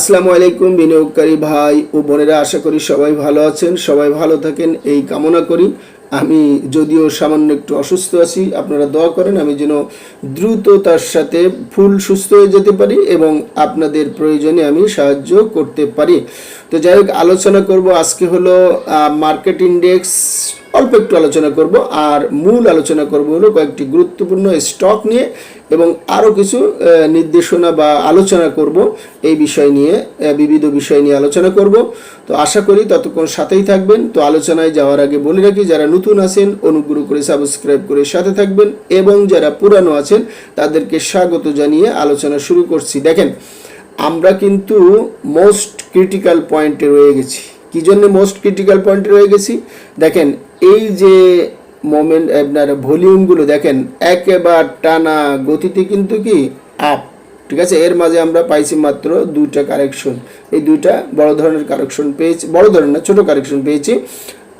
আসসালামু আলাইকুম বিনিয়োগকারী ভাই ও বোনেরা, আশা করি সবাই ভালো আছেন, সবাই ভালো থাকেন, এই কামনা করি। আমি যদিও সামান্য একটু অসুস্থ আছি, আপনারা দোয়া করেন, আমি যেন দ্রুত তার সাথে ফুল সুস্থ হয়ে যেতে পারি এবং আপনাদের প্রয়োজনে আমি সাহায্য করতে পারি। তো যাই হোক, আলোচনা করব, আজকে হলো মার্কেট ইন্ডেক্স অল্প একটু আলোচনা করব, আর মূল আলোচনা করব হলো কয়েকটি গুরুত্বপূর্ণ স্টক নিয়ে এবং আরও কিছু নির্দেশনা বা আলোচনা করব। এই বিষয় নিয়ে বিবিধ বিষয় নিয়ে আলোচনা করব। তো আশা করি ততক্ষণ সাথেই থাকবেন। তো আলোচনায় যাওয়ার আগে বলে রাখি, যারা নতুন আছেন, অনুগ্রহ করে সাবস্ক্রাইব করে সাথে থাকবেন এবং যারা পুরানো আছেন, তাদেরকে স্বাগত জানিয়ে আলোচনা শুরু করছি। দেখেন, আমরা কিন্তু মোস্ট ক্রিটিক্যাল পয়েন্টে রয়ে গেছি। কি জন্য মোস্ট ক্রিটিক্যাল পয়েন্টে রয়ে গেছি। দেখেন, এই যে মোমেন্ট আপনার ভলিউমগুলো দেখেন, একেবার টানা গতিতে কিন্তু কি? আপ ঠিক আছে? এর মাঝে আমরা পাইছি মাত্র দুইটা কারেকশন এই দুইটা বড় ধরনের কারেকশন পেয়েছি, বড় ধরনের না, ছোট কারেকশন পেয়েছি।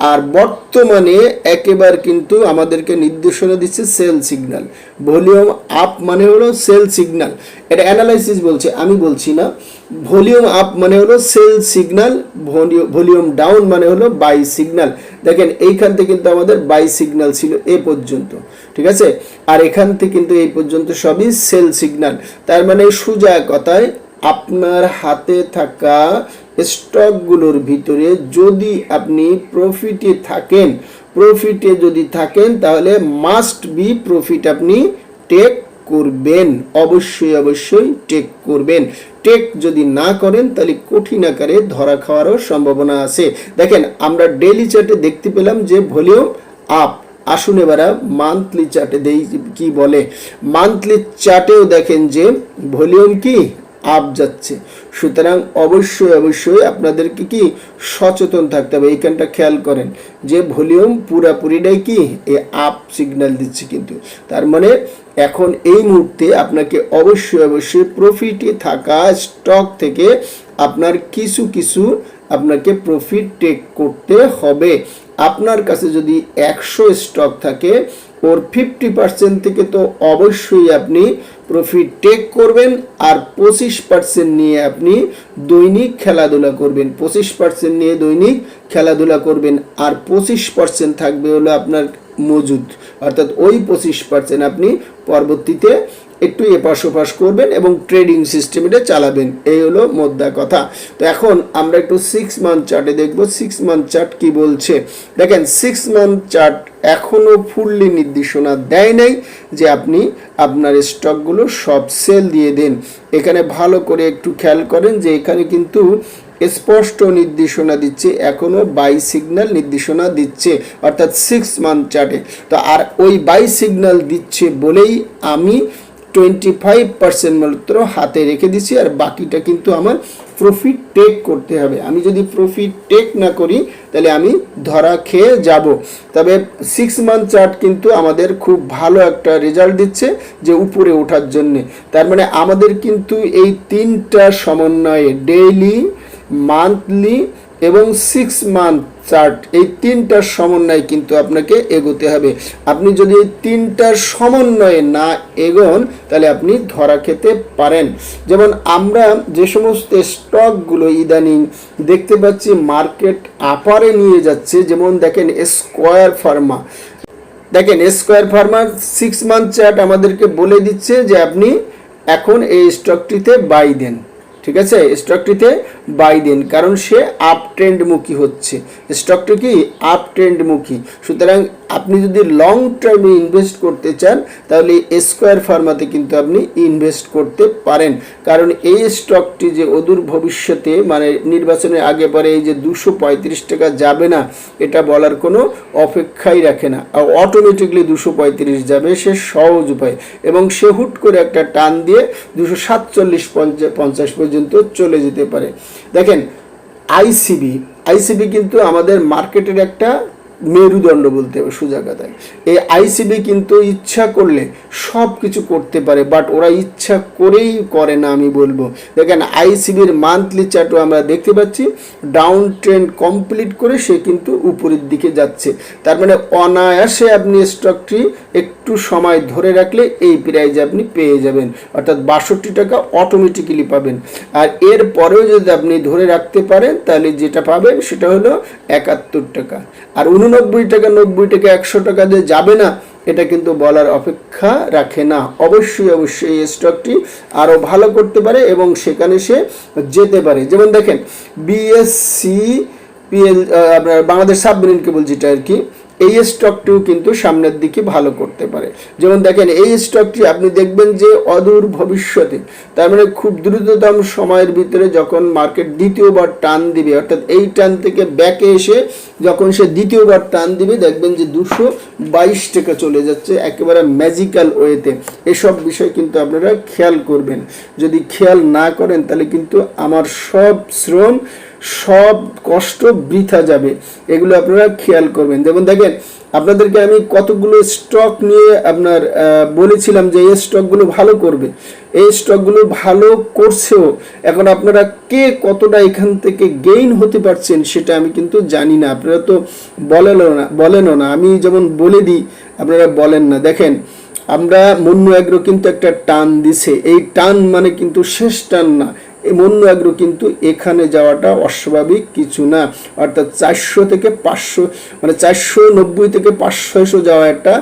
আর বর্তমানে একেবার কিন্তু আমাদেরকে নির্দেশনা দিচ্ছে সেল সিগন্যাল। ভলিউম আপ মানে হলো সেল সিগন্যাল। এটা অ্যানালাইসিস বলছে, আমি বলছি না। ভলিউম আপ মানে হলো সেল সিগন্যাল ভলিউম ডাউন মানে হলো বাই সিগন্যাল। দেখেন, এইখান থেকে কিন্তু আমাদের বাই সিগন্যাল ছিল এ পর্যন্ত, ঠিক আছে? আর এখান থেকে কিন্তু এই পর্যন্ত সবই সেল সিগন্যাল। তার মানে সোজা কথায় আপনার হাতে থাকা স্টকগুলোর ভিতরে যদি আপনি প্রফিটে থাকেন প্রফিটে যদি থাকেন, তাহলে মাস্ট বি প্রফিট আপনি টেক করবেন। অবশ্যই অবশ্যই টেক করবেন। টেক যদি না করেন, তাহলে কঠিন আকারে ধরা খাওয়ারও সম্ভাবনা আছে। দেখেন, আমরা ডেইলি চার্টে দেখতে পেলাম যে ভলিউম আপ আসুন এবার মান্থলি চার্টে দেই কি বলে। মান্থলি চার্টেও দেখেন যে ভলিউম কি? আপ যাচ্ছে। সুতরাং অবশ্যই অবশ্যই আপনাদেরকে কি সচেতন থাকতে হবে এইখানটা খেয়াল করেন যে ভলিউম পুরাপুরিটাই কি এ আপ সিগন্যাল দিচ্ছে কিন্তু। তার মানে এখন এই মুহূর্তে আপনাকে অবশ্যই অবশ্যই প্রফিটে থাকা স্টক থেকে আপনার কিছু কিছু আপনাকে প্রফিট টেক করতে হবে। আপনার কাছে যদি একশো স্টক থাকে ওর ফিফটি পার্সেন্ট থেকে তো অবশ্যই আপনি প্রফিট টেক করবেন আর পঁচিশ পার্সেন্ট নিয়ে আপনি দৈনিক খেলাধুলা করবেন। পঁচিশ পার্সেন্ট নিয়ে দৈনিক খেলাধুলা করবেন আর পঁচিশ পার্সেন্ট থাকবে হলো আপনার মজুদ। অর্থাৎ ওই পঁচিশ পার্সেন্ট আপনি পরবর্তীতে একটু এপাশ ওপাশ করবেন এবং ট্রেডিং সিস্টেম এটা চালাবেন। এই হলো মোদ্দা কথা। তো এখন আমরা একটু সিক্স মান্থ চার্টে দেখব। সিক্স মান্থ চার্ট কি বলছে? দেখেন সিক্স মান্থ চার্ট এখনও ফুললি নির্দেশনা দেয় নাই যে আপনি আপনার স্টকগুলো সব সেল দিয়ে দেন। এখানে ভালো করে একটু খেয়াল করেন যে এখানে কিন্তু স্পষ্ট নির্দেশনা দিচ্ছে এখনও বাই সিগন্যাল নির্দেশনা দিচ্ছে, অর্থাৎ সিক্স মান্থ চার্টে তো আর ওই বাই সিগন্যাল দিচ্ছে বলেই আমি টোয়েন্টি ফাইভ পার্সেন্ট মাত্র হাতে রেখে দিচ্ছি আর বাকিটা কিন্তু আমার প্রফিট টেক করতে হবে। আমি যদি প্রফিট টেক না করি, তাহলে আমি ধরা খেয়ে যাব। তবে সিক্স মান্থ চার্ট কিন্তু আমাদের খুব ভালো একটা রেজাল্ট দিচ্ছে যে উপরে ওঠার জন্যে। তার মানে আমাদের কিন্তু এই তিনটা সমন্বয়ে ডেইলি মান্থলি এবং সিক্স মান্থ চার্ট এই তিনটার সমন্বয়ে কিন্তু আপনাকে এগোতে হবে। আপনি যদি এই তিনটার সমন্বয়ে না এগোন, তাহলে আপনি ধরা খেতে পারেন। যেমন আমরা যে সমস্ত স্টকগুলো ইদানিং দেখতে পাচ্ছি মার্কেট আপারে নিয়ে যাচ্ছে। যেমন দেখেন স্কোয়ার ফার্মা দেখেন স্কোয়ার ফার্মার সিক্স মান্থ চার্ট আমাদেরকে বলে দিচ্ছে যে আপনি এখন এই স্টকটিতে বাই দেন। ঠিক আছে? স্টকটিতে বাই দিন, কারণ সে আপ ট্রেন্ডমুখী হচ্ছে। স্টকটা কি আপ ট্রেন্ডমুখী সুতরাং আপনি যদি লং টার্মে ইনভেস্ট করতে চান, তাহলে স্কোয়ার ফার্মাতে কিন্তু আপনি ইনভেস্ট করতে পারেন। কারণ এই স্টকটি যে অদূর ভবিষ্যতে মানে নির্বাচনের আগে পরে এই যে দুশো পঁয়ত্রিশ টাকা যাবে না, এটা বলার কোনো অপেক্ষাই রাখে না। অটোমেটিকলি দুশো পঁয়ত্রিশ যাবে, সে সহজ উপায়। এবং সে হুট করে একটা টান দিয়ে দুশো সাতচল্লিশ পঞ্চাশ পর্যন্ত চলে যেতে পারে। দেখেন আইসিবি আইসিবি কিন্তু আমাদের মার্কেটের একটা মেরুদণ্ড বলতে হবে, সোজা এই আইসিবি কিন্তু ইচ্ছা করলে সব কিছু করতে পারে বাট ওরা ইচ্ছা করেই করে না, আমি বলব। দেখেন আইসিবির মান্থলি চার্টও আমরা দেখতে পাচ্ছি ডাউন ট্রেন্ড কমপ্লিট করে সে কিন্তু উপরের দিকে যাচ্ছে। তার মানে অনায়াসে আপনি স্টকটি একটু সময় ধরে রাখলে এই প্রাইজে আপনি পেয়ে যাবেন, অর্থাৎ বাষট্টি টাকা অটোমেটিক্যালি পাবেন। আর এর পরেও যদি আপনি ধরে রাখতে পারেন, তাহলে যেটা পাবেন সেটা হলো একাত্তর টাকা। আর উননব্বই টাকা, নব্বই টাকা, একশো টাকা দিয়ে যাবে না, এটা কিন্তু বলার অপেক্ষা রাখে না। অবশ্যই অবশ্যই এই স্টকটি আরও ভালো করতে পারে এবং সেখানে সে যেতে পারে। যেমন দেখেন বিএসসি পিএল আপনার বাংলাদেশ সাবমেরিন কেবল যেটা আর কি এই স্টকটিও কিন্তু সামনের দিকে ভালো করতে পারে। যেমন দেখেন, এই স্টকটি আপনি দেখবেন যে অদূর ভবিষ্যতে, তার মানে খুব দ্রুততম সময়ের ভিতরে যখন মার্কেট দ্বিতীয়বার টান দিবে, অর্থাৎ এই টান থেকে ব্যাকে এসে যখন সে দ্বিতীয়বার টান দিবে, দেখবেন যে দুশো বাইশ টাকা চলে যাচ্ছে একেবারে ম্যাজিক্যাল ওয়েতে এসব বিষয় কিন্তু আপনারা খেয়াল করবেন। যদি খেয়াল না করেন, তাহলে কিন্তু আমার সব শ্রম সব কষ্ট বৃথা যাবে। এগুলো আপনারা খেয়াল করবেন। যেমন দেখেন, আপনাদেরকে আমি কতগুলো স্টক নিয়ে আপনার বলেছিলাম যে এই স্টকগুলো ভালো করবে। এই স্টকগুলো ভালো করছেও এখন আপনারা কে কতটা এখান থেকে গেইন হতে পারছেন সেটা আমি কিন্তু জানি না। আপনারা তো বলেনও না বলেনও না। আমি যেমন বলে দিই, আপনারা বলেন না। দেখেন, আমরা মন্য অ্যাগ্রো কিন্তু একটা টান দিছে। এই টান মানে কিন্তু শেষ টান না। মন্য অ্যাগ্রো কিন্তু এখানে যাওয়াটা অস্বাভাবিক কিছু না। অর্থাৎ চারশো থেকে পাঁচশো মানে চারশো নব্বই থেকে পাঁচশোশো যাওয়া একটা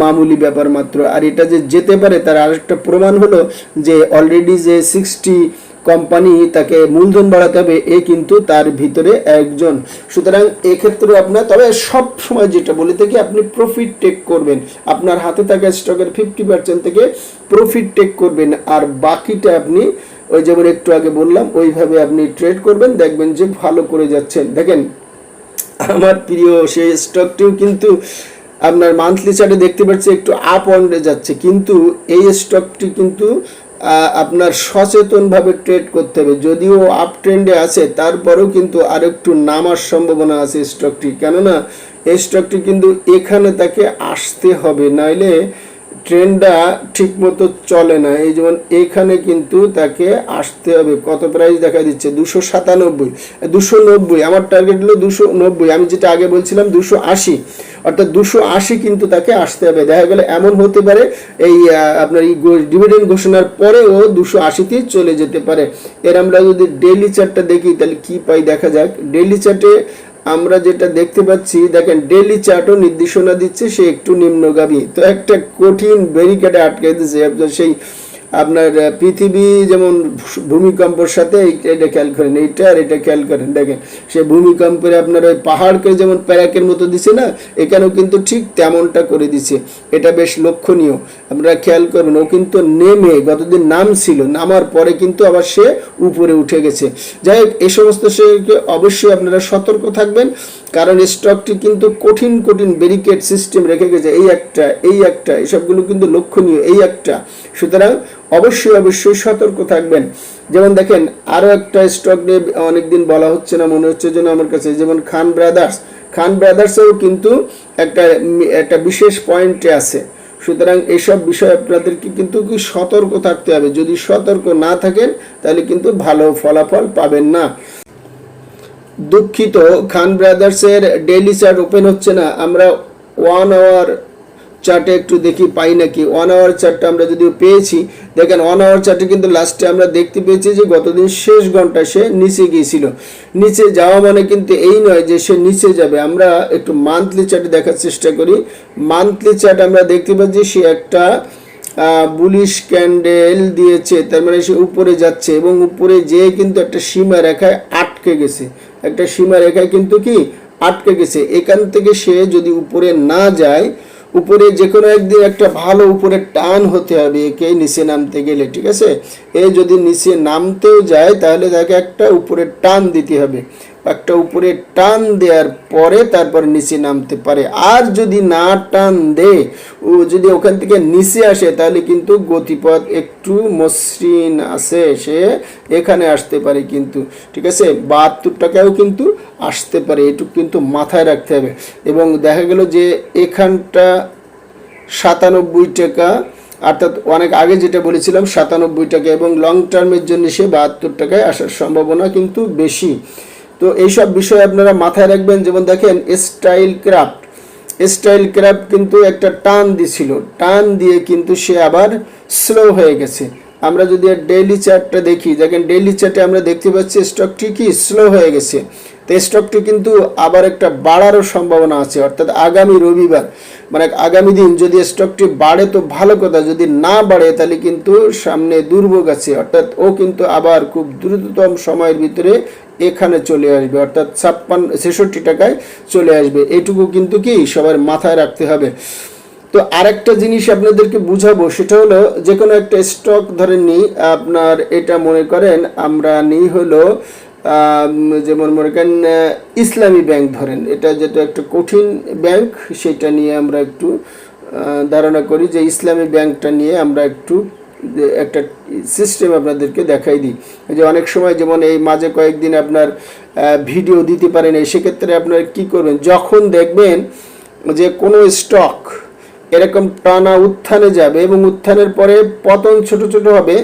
মামুলি ব্যাপার মাত্র। আর এটা যে যেতে পারে তার আরেকটা প্রমাণ হলো যে অলরেডি যে সিক্সটি কোম্পানি তাকে মূলধন বাড়াতে হবে, এ কিন্তু তার ভিতরে একজন। সুতরাং এক্ষেত্রে আপনার, তবে সব সময় যেটা বলে থাকি, আপনি প্রফিট টেক করবেন। আপনার হাতে থাকা স্টকের ফিফটি পার্সেন্ট থেকে প্রফিট টেক করবেন। আর বাকিটা আপনি ওই যেমন একটু আগে বললাম, ওইভাবে আপনি ট্রেড করবেন, দেখবেন যে ভালো করে যাচ্ছেন। দেখেন, আমার প্রিয় সেই স্টকটিও কিন্তু আপনার মান্থলি চার্টে দেখতে পাচ্ছি একটু আপ অন্ডে যাচ্ছে। কিন্তু এই স্টকটি কিন্তু আপনার সচেতনভাবে ট্রেড করতে হবে। যদিও আপ ট্রেন্ডে আছে, তারপরেও কিন্তু আরেকটু নামার সম্ভাবনা আছে স্টকটি কেননা, এই স্টকটি কিন্তু এখানে তাকে আসতে হবে। নাইলে ট্রেনটা ঠিক মতো চলে না। এই যেমন এখানে কিন্তু তাকে আসতে হবে। কত প্রাইস দেখা দিচ্ছে? দুশো সাতানব্বই। দুশো নব্বই। আমার টার্গেট হলো দুশো নব্বই। আমি যেটা আগে বলছিলাম, দুশো আশি। অর্থাৎ দুশো আশি কিন্তু তাকে আসতে হবে। দেখা গেলে এমন হতে পারে, এই আপনার এই ডিভিডেন্ড ঘোষণার পরেও দুশো আশিতেই চলে যেতে পারে। এর আমরা যদি ডেইলি চার্টটা দেখি, তাহলে কি পাই? দেখা যাক। ডেইলি চার্টে আমরা যেটা দেখতে পাচ্ছি, দেখেন ডেলি চার্টও নির্দেশনা দিচ্ছে, সে একটু নিম্নগামী। তো একটা কঠিন ব্যারিকেডে আটকে দিচ্ছে সেই আপনার পৃথিবী যেমন ভূমিকম্পের সাথে এটা খেয়াল করেন এইটা আর এটা খেয়াল করেন, দেখেন, সে ভূমিকম্পের আপনার ওই পাহাড়কে যেমন প্যারাকের মতো দিছে না, এখানেও কিন্তু ঠিক তেমনটা করে দিছে। এটা বেশ লক্ষণীয়। আপনারা খেয়াল করবেন, ও কিন্তু নেমে গতদিন নাম ছিল নামার পরে কিন্তু আবার সে উপরে উঠে গেছে। যাই হোক এই সমস্ত সেকে অবশ্যই আপনারা সতর্ক থাকবেন। কারণ স্টকটি কিন্তু কঠিন কঠিন ব্যারিকেড সিস্টেম রেখে গেছে। এই একটা এই একটা, এসবগুলো কিন্তু লক্ষণীয়, এই একটা। সুতরাং অবশ্যই অবশ্যই সতর্ক থাকবেন। যেমন দেখেন, আরও একটা স্টক নিয়ে অনেকদিন বলা হচ্ছে না, মনে হচ্ছে যেন আমার কাছে, যেমন খান ব্রাদার্স। খান ব্রাদার্সেও কিন্তু একটা একটা বিশেষ পয়েন্টে আছে। সুতরাং এইসব বিষয়ে আপনাদেরকে কিন্তু কি সতর্ক থাকতে হবে? যদি সতর্ক না থাকেন, তাহলে কিন্তু ভালো ফলাফল পাবেন না। দুঃখিত, খান ব্রাদার্সের ডেইলি চার্ট ওপেন হচ্ছে না, আমরা ওয়ান আওয়ার চার্টে একটু দেখি পাই নাকি। ওয়ান আওয়ার চার্টটা আমরা যদিও পেয়েছি, দেখেন ওয়ান আওয়ার চার্টে কিন্তু লাস্টে আমরা দেখতে পেয়েছি যে গতদিন শেষ ঘণ্টা সে নিচে গিয়েছিল। নিচে যাওয়া মানে কিন্তু এই নয় যে সে নিচে যাবে। আমরা একটু মান্থলি চার্টে দেখার চেষ্টা করি। মান্থলি চার্ট আমরা দেখতে পাচ্ছি সে একটা বুলিশ ক্যান্ডেল দিয়েছে, তার মানে সে উপরে যাচ্ছে এবং উপরে যেয়ে কিন্তু একটা সীমা রেখায় আটকে গেছে। একটা সীমা রেখায় কিন্তু কি? আটকে গেছে। এখান থেকে সে যদি উপরে না যায়, উপরে যে কোনো একদিন একটা ভালো উপরে টান হতে হবে একে, নিচে নামতে গেলে, ঠিক আছে? এ যদি নিচে নামতেও যায়, তাহলে তাকে একটা উপরে টান দিতে হবে। একটা উপরে টান দেওয়ার পরে তারপর নিচে নামতে পারে। আর যদি না টান দে, ও যদি ওখান থেকে নিচে আসে, তাহলে কিন্তু গতিপথ একটু মসৃণ আছে। সে এখানে আসতে পারে কিন্তু, ঠিক আছে? বাহাত্তর টাকাও কিন্তু আসতে পারে, এটুকু কিন্তু মাথায় রাখতে হবে। এবং দেখা গেল যে এখানটা সাতানব্বই টাকা, অর্থাৎ অনেক আগে যেটা বলেছিলাম, সাতানব্বই টাকা এবং লং টার্মের জন্য সে বাহাত্তর টাকায় আসার সম্ভাবনা কিন্তু বেশি। তো এইসব বিষয়ে আপনারা মাথায় রাখবেন, যেমন দেখেন স্টাইল ক্রাফট স্টাইল ক্রাফট কিন্তু একটা টান দিছিল। টান দিয়ে কিন্তু সে আবার স্লো হয়ে গেছে। আমরা যদি ডেইলি চার্টটা দেখি, দেখেন ডেইলি চার্টে আমরা দেখতে পাচ্ছি স্টক ঠিকই স্লো হয়ে গেছে। তো স্টকটি কিন্তু আবার একটা বাড়ারও সম্ভাবনা আছে, অর্থাৎ আগামী রবিবার। মানে আগামী দিন যদি স্টকটি বাড়ে তো ভালো কথা, যদি না বাড়ে তাহলে কিন্তু সামনে দুর্ভোগ আছে, অর্থাৎ ও কিন্তু আবার খুব দ্রুততম সময়ের ভিতরে এখানে চলে আসবে, অর্থাৎ ছাপ্পান্ন ছেষট্টি টাকায় চলে আসবে। এটুকু কিন্তু কি সবার মাথায় রাখতে হবে। তো আরেকটা জিনিস আপনাদেরকে বুঝাবো, সেটা হলো যে কোনো একটা স্টক ধরে নিই আপনার এটা মনে করেন, আমরা নিই হলো যেমন মনে করেন ইসলামী ব্যাংক ধরেন, এটা যেটা একটা কঠিন ব্যাংক, সেটা নিয়ে আমরা একটু ধারণা করি যে ইসলামী ব্যাংকটা নিয়ে আমরা একটু একটা সিস্টেম আপনাদেরকে দেখাই দিই। যে অনেক সময় যেমন এই মাঝে কয়েকদিন আপনার ভিডিও দিতে পারেন, এই সেক্ষেত্রে আপনারা কী করবেন? যখন দেখবেন যে কোনো স্টক এরকম টানা উত্থানে যাবে এবং উত্থানের পরে পতন ছোট ছোট হবে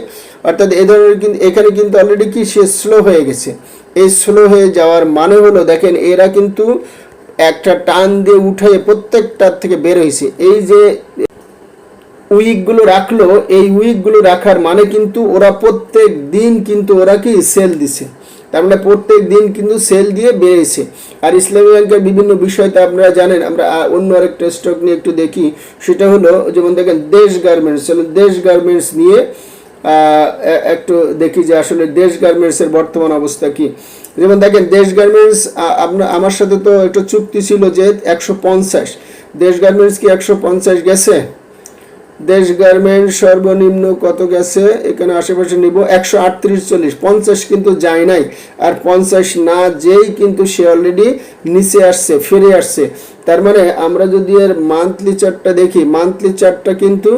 অর্থাৎ এ ধরনের কিন্তু, এখানে কিন্তু অলরেডি কি, সে স্লো হয়ে গেছে। এই স্লো হয়ে যাওয়ার মানে হলো, দেখেন, এরা কিন্তু একটা টান দিয়ে উঠে প্রত্যেকটার থেকে বের হয়েছে। এই যে উইকগুলো রাখল, এই উইকগুলো রাখার মানে কিন্তু ওরা প্রত্যেক দিন কিন্তু ওরা কি সেল দিছে। তার মানে প্রত্যেক দিন কিন্তু সেল দিয়ে বেড়েছে আর ইসলামী ব্যাংকের বিভিন্ন বিষয় তো আপনারা জানেন, আমরা অন্য আরেকটা স্টক নিয়ে একটু দেখি। সেটা হলো, যেমন দেখেন, দেশ গার্মেন্টস দেশ গার্মেন্টস নিয়ে একটু দেখি যে আসলে দেশ গার্মেন্টসের বর্তমান অবস্থা কি। যেমন দেখেন, দেশ গার্মেন্টস আপনার আমার সাথে তো একটা চুক্তি ছিল যে একশো পঞ্চাশ। দেশ গার্মেন্টস কি একশো পঞ্চাশ গেছে? দেশ গার্মেন্টস সর্বনিম্ন কত গেছে? এখানে আশেপাশে নিব একশো আটত্রিশ চল্লিশ। পঞ্চাশ কিন্তু যায় নাই। আর পঞ্চাশ না যেই কিন্তু সে অলরেডি নিচে আসছে, ফিরে আসছে। তার মানে আমরা যদি এর মান্থলি চার্টটা দেখি মান্থলি চার্টটা কিন্তু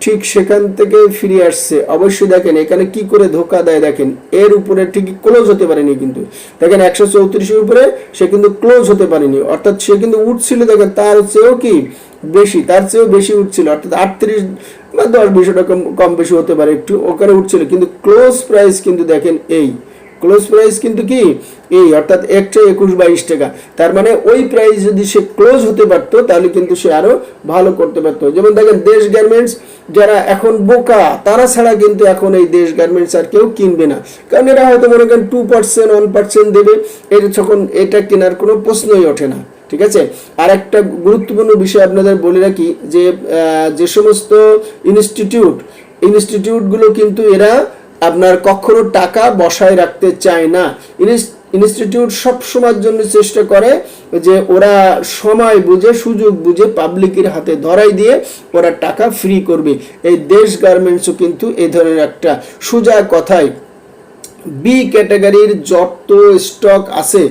ঠিক সেখান থেকে ফিরে আসছে। অবশ্যই দেখেন, এখানে কি করে ধোকা দেয় দেখেন। এর উপরে ঠিক ক্লোজ হতে পারেনি কিন্তু। দেখেন, একশো চৌত্রিশের উপরে সে কিন্তু ক্লোজ হতে পারেনি। অর্থাৎ সে কিন্তু উঠছিল, দেখেন, তার চেয়েও কি বেশি, তার চেয়েও বেশি উঠছিল। অর্থাৎ আটত্রিশ বা দশ, বিশ টাকা কম বেশি হতে পারে, একটু ওখানে উঠছিল। কিন্তু ক্লোজ প্রাইস কিন্তু দেখেন এই। ক্লোজ প্রাইস কিন্তু কি? এই অর্থাৎ একটা একুশ বাইশ টাকা। তার মানে ওই প্রাইস যদি সে ক্লোজ হতে পারতো, তাহলে কিন্তু সে আরও ভালো করতে পারতো। যেমন দেখেন, দেশ গার্মেন্টস যারা এখন বোকা, তারা ছাড়া কিন্তু এখন এই দেশ গার্মেন্টস আর কেউ কিনবে না। কারণ এরা হয়তো মনে করেন টু পার্সেন্ট ওয়ান পার্সেন্ট দেবে। এটা যখন এটা কেনার কোনো প্রশ্নই ওঠে না, ঠিক আছে? আর একটা গুরুত্বপূর্ণ বিষয় আপনাদের বলে রাখি যে যে সমস্ত ইনস্টিটিউট ইনস্টিটিউটগুলো কিন্তু এরা আপনার কখনো টাকা বসায় রাখতে চায় না। ইনস্টিটিউট সব সময়ের জন্য চেষ্টা করে যে ওরা সময় বুঝে, সুযোগ বুঝে পাবলিকের হাতে ধরাই দিয়ে ওরা টাকা ফ্রি করবে। এই দেশ গার্মেন্টসও কিন্তু এই ধরনের একটা সোজা কথায় বি ক্যাটাগরির যত স্টক আছে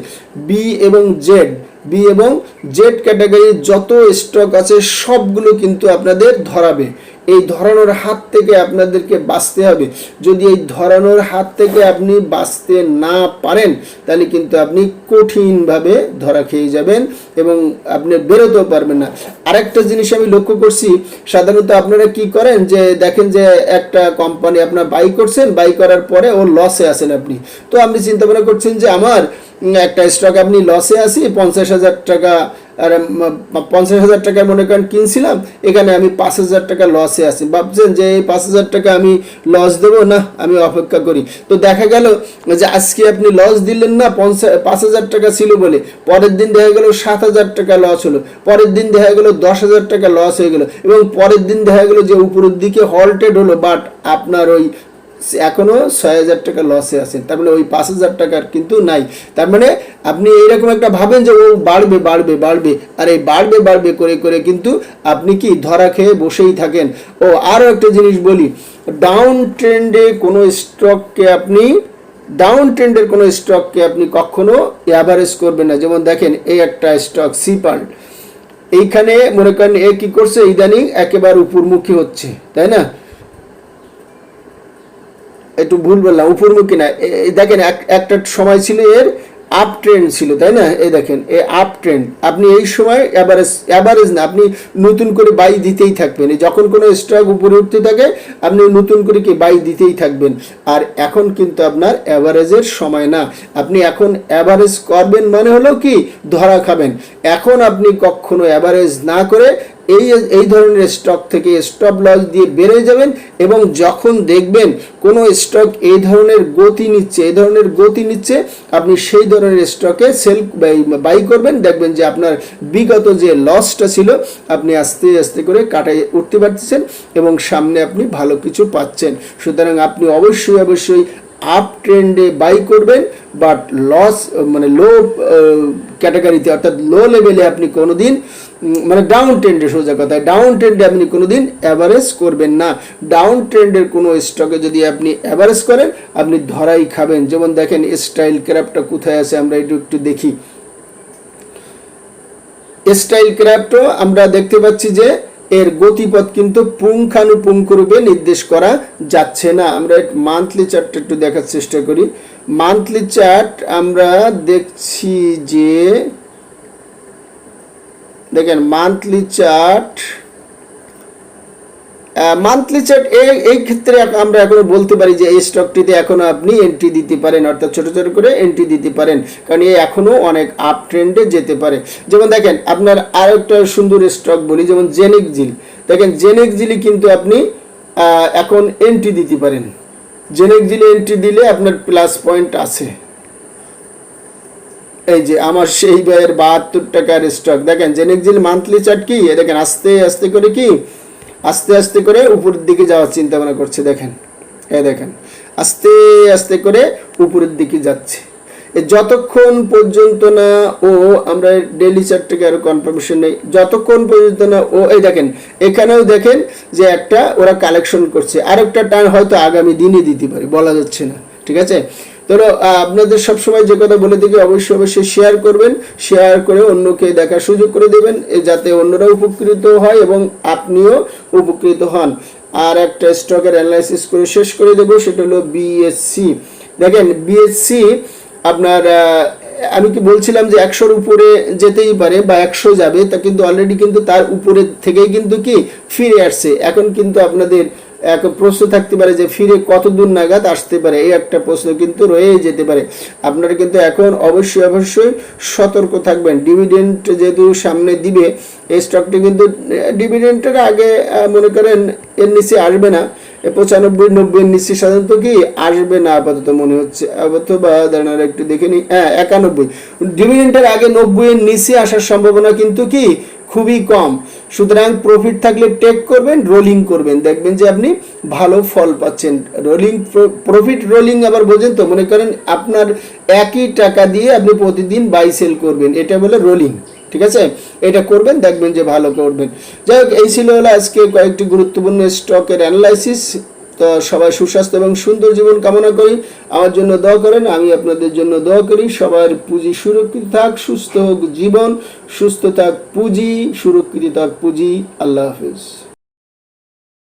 বি এবং জেড বি এবং জেড ক্যাটাগরির যত স্টক আছে, সবগুলো কিন্তু আপনাদের ধরাবে। এই ধরানোর হাত থেকে আপনাদেরকে বাঁচতে হবে। যদি এই ধরানোর হাত থেকে আপনি বাঁচতে না পারেন, তাহলে কিন্তু আপনি কঠিনভাবে ধরা খেয়ে যাবেন এবং আপনি বেরোতেও পারবেন না। আরেকটা জিনিস আমি লক্ষ্য করছি, সাধারণত আপনারা কি করেন যে, দেখেন যে একটা কোম্পানি আপনার বাই করছেন বাই করার পরে ও লসে আছেন আপনি। তো আপনি চিন্তা ভাবনা করছেন যে, আমার একটা স্টক আপনি লসে আসি পঞ্চাশ হাজার টাকা আর পঞ্চাশ হাজার টাকা মনে করেন কিনছিলাম, এখানে আমি পাঁচ হাজার টাকা লসে আছি। ভাবছেন যে এই পাঁচ হাজার টাকা আমি লস দেবো? না, আমি অপেক্ষা করি। তো দেখা গেল যে আজকে আপনি লস দিলেন না পঞ্চাশ পাঁচ হাজার টাকা ছিল বলে। পরের দিন দেখা গেল সাত হাজার টাকা লস হলো। পরের দিন দেখা গেল দশ হাজার টাকা লস হয়ে গেল। এবং পরের দিন দেখা গেল যে উপরের দিকে হল্টেড হলো বাট আপনার ওই এখনও ছয় হাজার টাকা লসে আছেন তার মানে ওই পাঁচ হাজার টাকার কিন্তু নাই। তার মানে আপনি এইরকম একটা ভাবেন যে, ও বাড়বে বাড়বে বাড়বে। আর এই বাড়বে বাড়বে করে করে কিন্তু আপনি কি ধরা খেয়ে বসেই থাকেন? ও আরও একটা জিনিস বলি। ডাউন ট্রেন্ডে কোনো স্টককে আপনি ডাউন ট্রেন্ডের কোনো স্টককে আপনি কখনো অ্যাভারেজ করবেন না। যেমন দেখেন, এই একটা স্টক সিপাল এইখানে মনে করেন এ কি করছে? ইদানিং একেবারে উপরমুখী হচ্ছে, তাই না? একটু ভুল বললাম উপরমুখী না দেখেন এক- একটা সময় ছিল এর আপ ট্রেন্ড ছিল, তাই না? এই দেখেন, এ আপ ট্রেন্ড আপনি এই সময় অ্যাভারেজ অ্যাভারেজ না, আপনি নতুন করে বাই দিতেই থাকবেন। যখন কোনো স্টক উপরে উঠতে থাকে, আপনি নতুন করে কি বাই দিতেই থাকবেন। আর এখন কিন্তু আপনার অ্যাভারেজের সময় না। আপনি এখন অ্যাভারেজ করবেন মানে হলো কি, ধরা খাবেন। এখন আপনি কখনো অ্যাভারেজ না করে এই এই ধরনের স্টক থেকে স্টপ লস দিয়ে বেড়ে যাবেন এবং যখন দেখবেন কোনো স্টক এই ধরনের গতি নিচ্ছে, এই ধরনের গতি নিচ্ছে, আপনি সেই ধরনের স্টকে সেল বাই করবেন। দেখবেন যে আপনার বিগত যে লসটা ছিল, আপনি আস্তে আস্তে করে কাটাই উঠতে পারতেছেন এবং সামনে আপনি ভালো কিছু পাচ্ছেন। সুতরাং আপনি অবশ্যই অবশ্যই আপ ট্রেন্ডে বাই করবেন বাট লস মানে লো ক্যাটাগরিতে অর্থাৎ লো লেভেলে আপনি কোনোদিন উম, মানে ডাউন ট্রেন্ডে সোজা কথায় ডাউন ট্রেন্ডে আপনি কোনোদিন অ্যাভারেজ করবেন না। ডাউন ট্রেন্ডের কোনো স্টকে যদি আপনি অ্যাভারেজ করেন আপনি ধরাই খাবেন। যেমন দেখেন স্টাইল ক্র্যাপটা কোথায় আছে আমরা একটু একটু দেখি। স্টাইল ক্র্যাফটও আমরা দেখতে পাচ্ছি যে এর গতিপথ কিন্তু পুঙ্খানুপুঙ্খরূপে নির্দেশ করা যাচ্ছে না। আমরা মান্থলি চার্টটা একটু দেখার চেষ্টা করি। মান্থলি চার্ট আমরা দেখছি যে, দেখেন মান্থলি চার্ট মান্থলি চার্ট এই এই ক্ষেত্রে আমরা এখনও বলতে পারি যে এই স্টকটিতে এখনও আপনি এন্ট্রি দিতে পারেন, অর্থাৎ ছোট ছোট করে এন্ট্রি দিতে পারেন, কারণ এই এখনও অনেক আপ ট্রেন্ডে যেতে পারে। যেমন দেখেন, আপনার আরও একটা সুন্দর স্টক বলি, যেমন জেনিক জিল দেখেন জেনিক জিলি কিন্তু আপনি এখন এন্ট্রি দিতে পারেন। জেনিক জিলে এন্ট্রি দিলে আপনার প্লাস পয়েন্ট আছে। এই যে আমার সেই ব্যয়ের বাহাত্তর টাকার স্টক দেখেন জেনেক জিল মান্থলি চার্ট কি? দেখেন, আস্তে আস্তে করে কি? আস্তে আস্তে করে উপরের দিকে যাওয়ার চিন্তা ভাবনা করছে, দেখেন। এই দেখেন, আস্তে আস্তে করে উপরের দিকে যাচ্ছে। এ যতক্ষণ পর্যন্ত না ও, আমরা ডেলি চার্টটাকে আরও কনফার্মেশন নেই, যতক্ষণ পর্যন্ত না ও, এই দেখেন, এখানেও দেখেন যে একটা ওরা কালেকশন করছে। আরেকটা টান হয়তো আগামী দিনে দিতে পারে, বলা যাচ্ছে না, ঠিক আছে? তো আপনাদের সবসময় যে কথা বলে থাকি, অবশ্যই অবশ্যই শেয়ার করবেন শেয়ার করে অন্যকে দেখার সুযোগ করে দেবেন যাতে অন্যরা উপকৃত হয় এবং আপনিও উপকৃত হন। আর একটা স্টকের অ্যানালাইসিস করে শেষ করে দেবো, সেটা হলো বিএসসি দেখেন বিএসসি আপনার আমি কি বলছিলাম যে একশোর উপরে যেতেই পারে বা একশো যাবে, তা কিন্তু অলরেডি কিন্তু তার উপরে থেকেই কিন্তু কি, ফিরে আসছে। এখন কিন্তু আপনাদের এক প্রশ্ন থাকতে পারে যে ফিরে কত দূর নাগাদ আসতে পারে? এই একটা প্রশ্ন কিন্তু রয়ে যেতে পারে। আপনারা কিন্তু এখন অবশ্যই অবশ্যই সতর্ক থাকবেন। ডিভিডেন্ট যেহেতু সামনে দিবে, এই স্টকটি কিন্তু ডিভিডেন্টের আগে মনে করেন এর নিচে আসবে না। পঁচানব্বই, নব্বই নিচে সাধারণত কি আসবে না আপাতত মনে হচ্ছে? অথবা দাঁড়ানোর একটু দেখে নিই হ্যাঁ একানব্বই। ডিভিডেন্টের আগে নব্বই এর নিচে আসার সম্ভাবনা কিন্তু কি? খুবই কম। সুতরাং প্রফিট থাকলে টেক করবেন রোলিং করবেন। দেখবেন যে আপনি ভালো ফল পাচ্ছেন। রোলিং প্রফিট রোলিং আবার বোঝেন তো? মনে করেন আপনার একই টাকা দিয়ে আপনি প্রতিদিন বাই সেল করবেন। এটা বলে রোলিং ঠিক আছে? এটা করবেন, দেখবেন যে ভালো করবেন। যাই হোক, এই ছিল হলো আজকে কয়েকটি গুরুত্বপূর্ণ স্টকের অ্যানালাইসিস তো সবাই সুস্বাস্থ্য এবং সুন্দর জীবন কামনা করি। আমার জন্য দোয়া করেন, আমি আপনাদের জন্য দোয়া করি। সবার পুঁজি সুরক্ষিত থাক, সুস্থ হোক জীবন। সুস্থ থাক পুঁজি, সুরক্ষিত থাক পুঁজি। আল্লাহ হাফিজ।